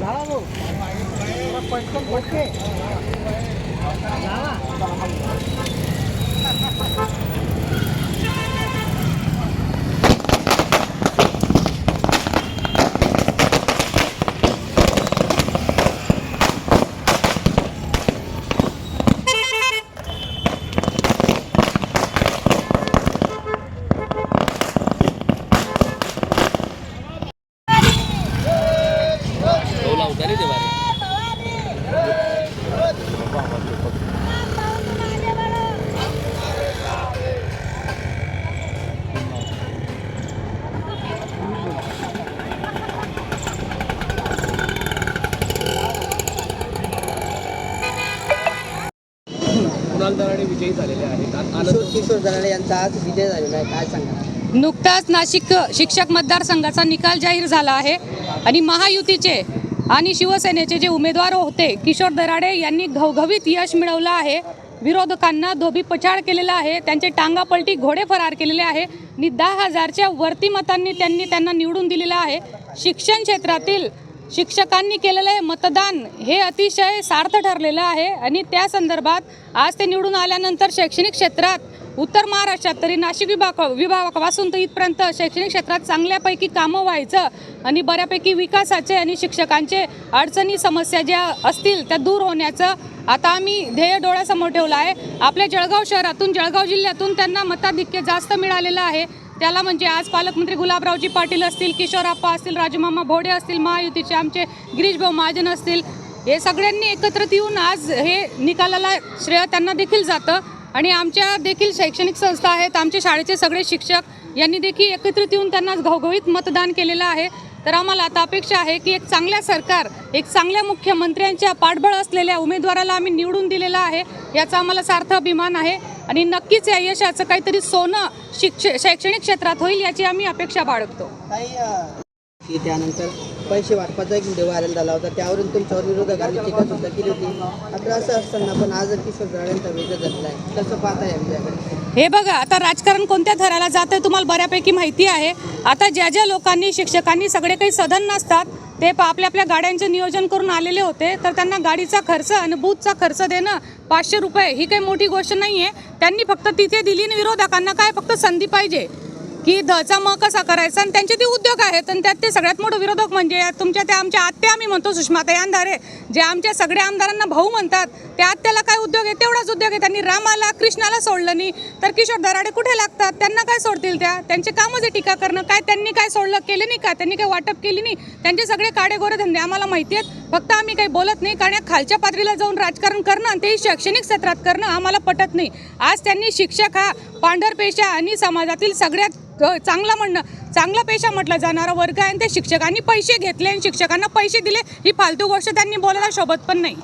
లావు పట్టుకొని పట్టుకే లావా कुणाल दराडे विजयी झालेले आहेत. आ- किशोर आनंद किशोर दराडे यांचा आज विजय झालेला आहे. काय सांगा नुकताच नाशिक शिक्षक मतदारसंघाचा निकाल जाहीर झाला आहे. आणि महायुतीचे आणि शिवसेनेचे जे उमेदवार होते किशोर दराडे यांनी घवघवीत यश मिळवलं आहे. विरोधकांना धोबी पछाड केलेला आहे त्यांचे टांगापलटी घोडे फरार केलेले आहे आणि दहा हजारच्या वरती मतांनी त्यांनी त्यांना निवडून दिलेलं आहे. शिक्षण क्षेत्रातील शिक्षकांनी केलेलं हे मतदान हे अतिशय सार्थ ठरलेलं आहे आणि त्या संदर्भात आज ते निवडून आल्यानंतर शैक्षणिक क्षेत्रात उत्तर महाराष्ट्रात तरी नाशिक विभाग विभागापासून तर इथपर्यंत शैक्षणिक क्षेत्रात चांगल्यापैकी कामं व्हायचं आणि बऱ्यापैकी विकासाचे आणि शिक्षकांचे अडचणी समस्या ज्या असतील त्या दूर होण्याचं आता आम्ही ध्येय डोळ्यासमोर ठेवलं आहे. आपल्या जळगाव शहरातून जळगाव जिल्ह्यातून त्यांना मताधिक्य जास्त मिळालेलं आहे. त्याला म्हणजे आज पालकमंत्री गुलाबरावजी पाटील असतील किशोरप्पा असतील राजमामा भोडे असतील महायुतीचे आमचे गिरीशभाऊ महाजन असतील हे सगळ्यांनी एकत्रित येऊन आज हे निकालाला श्रेय त्यांना देखील जातं. आणि आमच्या देखील शैक्षणिक संस्था आहेत. आमचे शाळेचे सगळे शिक्षक यांनी देखील एकत्रित येऊन त्यांना घवघवीत मतदान केलेलं आहे. तर आम्हाला आता अपेक्षा आहे की एक चांगल्या सरकार एक चांगल्या मुख्यमंत्र्यांच्या पाठबळ असलेल्या उमेदवाराला आम्ही निवडून दिलेला आहे. याचा आम्हाला सार्थ अभिमान आहे. आणि नक्कीच या यशाचं काहीतरी सोनं शिक्ष शैक्षणिक क्षेत्रात होईल याची आम्ही अपेक्षा बाळगतो. त्यानंतर पैसे वाटपाचा एक व्हिडिओ व्हायरल झाला होता. त्यावरून तुमच्यावर विरोधकांनी टीका सुद्धा केली होती मात्र असं असताना पण आज किशोर दराडेंचा विजय झालेला आहे तसं पाहता या विजयाकडे हे बघा आता राजकारण कोणत्या थराला जात आहे तुम्हाला बऱ्यापैकी माहिती आहे. आता ज्या ज्या लोकांनी शिक्षकांनी सगळे काही सदन नसतात ते आपल्या आपल्या गाड्यांचे नियोजन करून आलेले होते तर त्यांना गाडीचा खर्च आणि बूथचा खर्च देणं पाचशे रुपये ही काही मोठी गोष्ट नाही आहे त्यांनी फक्त तिथे दिली आणि विरोधकांना काय फक्त संधी पाहिजे? की धचा म कसा करायचा? आणि त्यांचे ते उद्योग आहेत आणि त्यात ते सगळ्यात मोठं विरोधक म्हणजे तुमच्या त्या आमच्या आत्या आम्ही म्हणतो सुषमाताई अंधारे जे आमच्या सगळ्या आमदारांना भाऊ म्हणतात. त्या आत्याला काय उद्योग आहे? तेवढाच उद्योग आहे. त्यांनी रामाला कृष्णाला सोडलं नाही. तर किशोर दराडे कुठे लागतात? त्यांना काय सोडतील त्या? त्यांचे कामच आहे टीका करणं काय त्यांनी काय सोडलं केलं नाही का? त्यांनी काय वाटप केली नाही? त्यांचे सगळे काडे गोरे धंदे आम्हाला माहिती आहेत. फक्त आम्ही काही बोलत नाही कारण या खालच्या पातळीला जाऊन राजकारण करणं आणि तेही शैक्षणिक क्षेत्रात करणं आम्हाला पटत नाही. आज त्यांनी शिक्षक हा पांढरपेशा आणि समाजातील सगळ्यात चांगला म्हणणं चांगला पेशा म्हटला जाणारा वर्ग आहे आणि ते शिक्षकांनी पैसे घेतले आणि शिक्षकांना पैसे दिले ही फालतू गोष्ट त्यांनी बोलायला शोभत पण नाही.